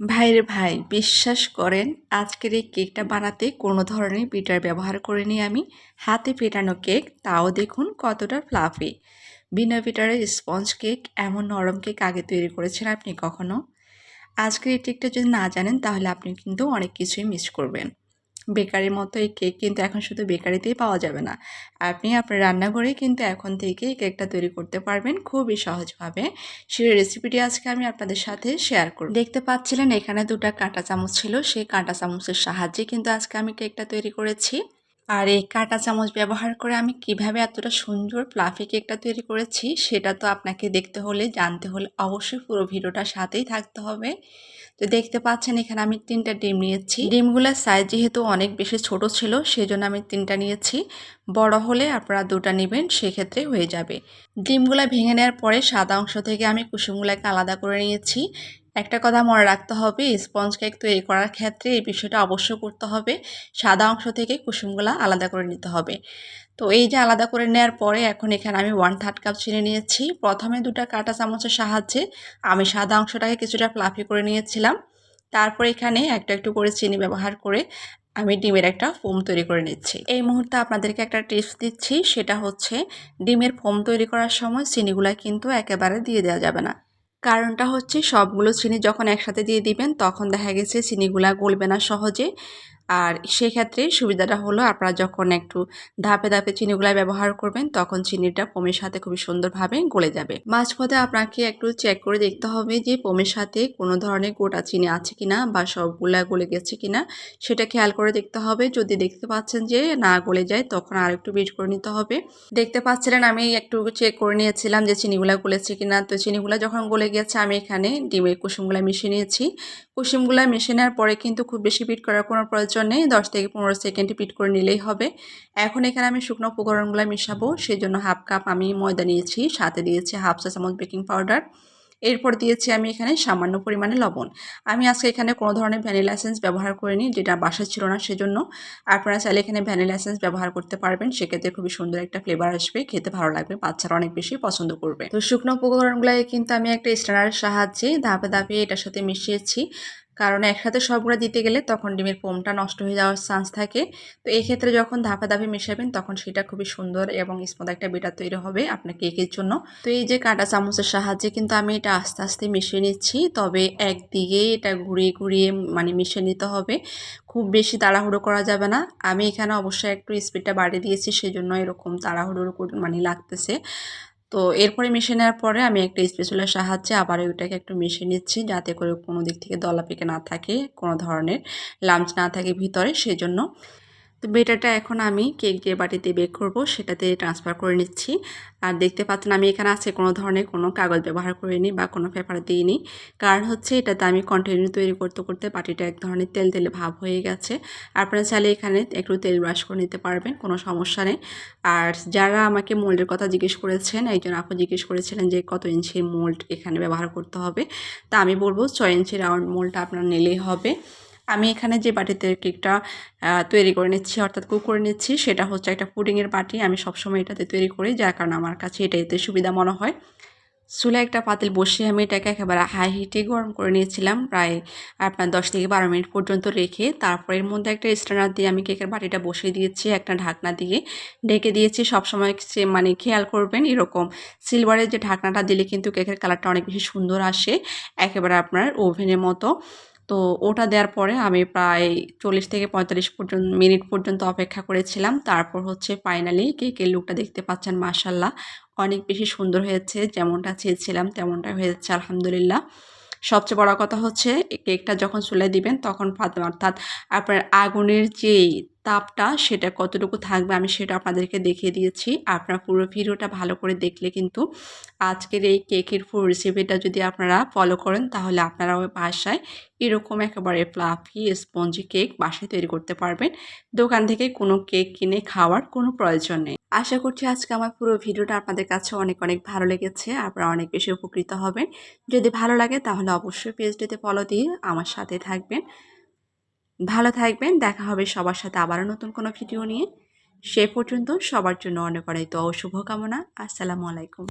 ভাইরে ভাই, বিশ্বাস করেন, আজকের এই কেকটা বানাতে কোনো ধরনের পিটার ব্যবহার করিনি আমি। হাতে পেটানো কেক, তাও দেখুন কতটা ফ্লাফি বিনা পিটারের স্পঞ্জ কেক, এমন নরম কেক আগে তৈরি করেছেন আপনি কখনো? আজকের এই কেকটা যদি না জানেন, তাহলে আপনি কিন্তু অনেক কিছুই মিস করবেন। বেকারির মতো এই কেক কিন্তু এখন শুধু বেকারিতেই পাওয়া যাবে না। আপনি আপনার রান্নাঘরেই কিন্তু এখন থেকেই কেকটা তৈরি করতে পারবেন খুবই সহজভাবে। সেই রেসিপিটি আজকে আমি আপনাদের সাথে শেয়ার করব। দেখতে পাচ্ছিলেন এখানে দুটা কাঁটা চামচ ছিল, সেই কাঁটা চামচের সাহায্যে কিন্তু আজকে আমি কেকটা তৈরি করেছি। আর এই কাঁটা চামচ ব্যবহার করে আমি কীভাবে এতটা সুন্দর ফ্লাফি কেকটা তৈরি করেছি সেটা তো আপনাকে দেখতে হলে জানতে হলে অবশ্যই পুরো ভিডিওটা সাথেই থাকতে হবে। তো দেখতে পাচ্ছেন এখানে আমি তিনটা ডিম নিয়েছি। ডিমগুলোর সাইজ যেহেতু অনেক বেশি ছোট ছিল সেজন্য আমি তিনটা নিয়েছি। বড় হলে আপনারা দুটা নেবেন সেক্ষেত্রে হয়ে যাবে। ডিমগুলো ভেঙে নেওয়ার পরে সাদা অংশ থেকে আমি কুসুমগুলোকে আলাদা করে নিয়েছি। একটা কথা মনে রাখতে হবে স্পঞ্জ কেক তৈরি করার ক্ষেত্রে এই বিষয়টা অবশ্যই করতে হবে। সাদা অংশ থেকে কুসুমগুলো আলাদা করে নিতে হবে। তো এই যে আলাদা করে নেওয়ার পরে এখন এখানে আমি ওয়ান থার্ড কাপ চিনি নিয়েছি। প্রথমে দুটা কাঁটা চামচের সাহায্যে আমি সাদা অংশটাকে কিছুটা ফ্লাফি করে নিয়েছিলাম। তারপর এখানে একটা একটু করে চিনি ব্যবহার করে আমি ডিমের একটা ফোম তৈরি করে নিচ্ছি। এই মুহূর্তে আপনাদেরকে একটা টিপস দিচ্ছি, সেটা হচ্ছে ডিমের ফোম তৈরি করার সময় চিনিগুলা কিন্তু একেবারে দিয়ে দেওয়া যাবে না। কারণটা হচ্ছে সবগুলো চিনি যখন একসাথে দিয়ে দিবেন, তখন দেখা গেছে চিনিগুলা গলবে না সহজে। আর সেক্ষেত্রে সুবিধাটা হলো আপনারা যখন একটু ধাপে ধাপে চিনিগুলা ব্যবহার করবেন, তখন চিনিটা পমের সাথে খুবই সুন্দরভাবে গলে যাবে। মাঝপথে আপনাকে একটু চেক করে দেখতে হবে যে পমের সাথে কোনো ধরনের গোটা চিনি আছে কিনা বা সবগুলা গলে গেছে কিনা। সেটা খেয়াল করে দেখতে হবে। যদি দেখতে পাচ্ছেন যে না গলে যায়, তখন আর একটু বিট করে নিতে হবে। দেখতে পাচ্ছিলেন, আমি একটু চেক করে নিয়েছিলাম যে চিনিগুলা গলেছে কিনা। তো চিনিগুলা যখন গলে গেছে, আমি এখানে ডিমের কুসুমগুলা মিশিয়ে নিয়েছি। কুসুমগুলা মেশে নেওয়ার পরে কিন্তু খুব বেশি পিট করার কোনো প্রয়োজন নেই। দশ থেকে পনেরো সেকেন্ড পিট করে নিলেই হবে। এখন এখানে আমি শুকনো উপকরণগুলো মেশাবো। সেই জন্য হাফ কাপ আমি ময়দা নিয়েছি, সাথে দিয়েছি হাফ চা চামচ বেকিং পাউডার। এরপর দিয়েছি আমি এখানে সামান্য পরিমাণে লবণ। আমি আজকে এখানে কোনো ধরনের ভ্যানিলা এসেন্স ব্যবহার করিনি, যেটা বাসা ছিল না সেজন্য। আপনারা চাইলে এখানে ভ্যানিলা এসেন্স ব্যবহার করতে পারবেন, সেক্ষেত্রে খুবই সুন্দর একটা ফ্লেভার আসবে, খেতে ভালো লাগবে, বাচ্চারা অনেক বেশি পছন্দ করবে। তো শুকনো উপকরণগুলো কিন্তু আমি একটা স্ট্যান্ডারের সাহায্যে ধাপে ধাপে এটার সাথে মিশিয়েছি। কারণ একসাথে সবগুলো দিতে গেলে তখন ডিমের পোমটা নষ্ট হয়ে যাওয়ার চান্স থাকে। তো এই ক্ষেত্রে যখন ধাপে ধাপে মেশাবেন, তখন সেটা খুবই সুন্দর এবং স্মুথ একটা বেটার তৈরি হবে আপনার কেকের জন্য। তো এই যে কাঁটা চামচের সাহায্যে কিন্তু আমি এটা আস্তে আস্তে মিশিয়ে নিচ্ছি। তবে একদিকে এটা ঘুরিয়ে ঘুরিয়ে মানে মিশিয়ে নিতে হবে। খুব বেশি তাড়াহুড়ো করা যাবে না। আমি এখানে অবশ্যই একটু স্পিডটা বাড়িয়ে দিয়েছি, সেজন্য এরকম তাড়াহুড়ো মানে লাগতেছে। তো এরপরে মিশে নেওয়ার পরে আমি একটা স্পেশালের সাহায্যে আবার ওইটাকে একটু মিশে নিচ্ছি যাতে করে কোনো দিক থেকে দলা পেকে না থাকে, কোনো ধরনের লাঞ্চ না থাকে ভিতরে, সেজন্য তো বেটারটা এখন আমি কেক যে বাটিতে বেক করব সেটাতে ট্রান্সফার করে নিচ্ছি। আর দেখতে পাচ্ছেন আমি এখানে আছে কোনো ধরনের কোনো কাগজ ব্যবহার করিনি বা কোনো পেপার দিইনি। কারণ হচ্ছে এটাতে আমি কন্টিনিউ তৈরি করতে করতে বাটিটা এক ধরনের তেল তেলে ভাব হয়ে গেছে। আপনারা চাইলে এখানে একটু তেল ব্রাশ করে নিতে পারবেন, কোনো সমস্যা নেই। আর যারা আমাকে মোল্ডের কথা জিজ্ঞেস করেছেন একজন আপু জিজ্ঞেস করেছিলেন যে কত ইঞ্চির মোল্ড এখানে ব্যবহার করতে হবে। তা আমি বলব ছয় ইঞ্চি রাউন্ড মোল্ডটা আপনার নিলেই হবে। আমি এখানে যে বাটিতে কেকটা তৈরি করে নিচ্ছি, অর্থাৎ কুক করে নিচ্ছি, সেটা হচ্ছে একটা পুডিংয়ের বাটি। আমি সবসময় এটাতে তৈরি করি, যার কারণে আমার কাছে এটাতে সুবিধা মনে হয়। চুলে একটা পাতিল বসিয়ে আমি এটাকে একেবারে হাই হিটে গরম করে নিয়েছিলাম, প্রায়, আপনার দশ থেকে বারো মিনিট পর্যন্ত রেখে। তারপর এর মধ্যে একটা স্ট্যান্ডার দিয়ে আমি কেকের বাটিটা বসিয়ে দিয়েছি, একটা ঢাকনা দিয়ে। ঢেকে দিয়েছি, সবসময় মানে খেয়াল করবেন, এরকম সিলভারের যে ঢাকনাটা দিলে কিন্তু কেকের কালারটা অনেক বেশি সুন্দর আসে, একেবারে আপনার ওভেনের মতো। তো ওটা দেওয়ার পরে আমি প্রায় চল্লিশ থেকে পঁয়তাল্লিশ পর্যন্ত মিনিট পর্যন্ত অপেক্ষা করেছিলাম। তারপর হচ্ছে ফাইনালি কেকের লুকটা দেখতে পাচ্ছেন মাসাল্লাহ অনেক বেশি সুন্দর হয়েছে। যেমনটা চেয়েছিলাম তেমনটা হয়েছে, আলহামদুলিল্লাহ। সবচেয়ে বড় কথা হচ্ছে কেকটা যখন চুলে দিবেন, তখন অর্থাৎ আপনার আগুনের যেই তাপটা সেটা কতটুকু থাকবে আমি সেটা আপনাদেরকে দেখিয়ে দিয়েছি। আপনারা পুরো ভিডিওটা ভালো করে দেখলে কিন্তু আজকের এই কেকের ফুল রেসিপিটা যদি আপনারা ফলো করেন তাহলে আপনারা বাসায় এরকম একেবারে ফ্লাফি স্পঞ্জি কেক বাসায় তৈরি করতে পারবেন। দোকান থেকে কোনো কেক কিনে খাওয়ার কোনো প্রয়োজন নেই। আশা করছি আজকে আমার পুরো ভিডিওটা আপনাদের কাছে অনেক অনেক ভালো লেগেছে। আপনারা অনেক বেশি উপকৃত হবেন। যদি ভালো লাগে তাহলে অবশ্যই পেজটিতে ফলো দিয়ে আমার সাথে থাকবেন। ভালো থাকবেন, দেখা হবে সবার সাথে আবারও নতুন কোনো ভিডিও নিয়ে। সে পর্যন্ত সবার জন্য অনেক অনেক তো শুভকামনা। আসসালামু আলাইকুম।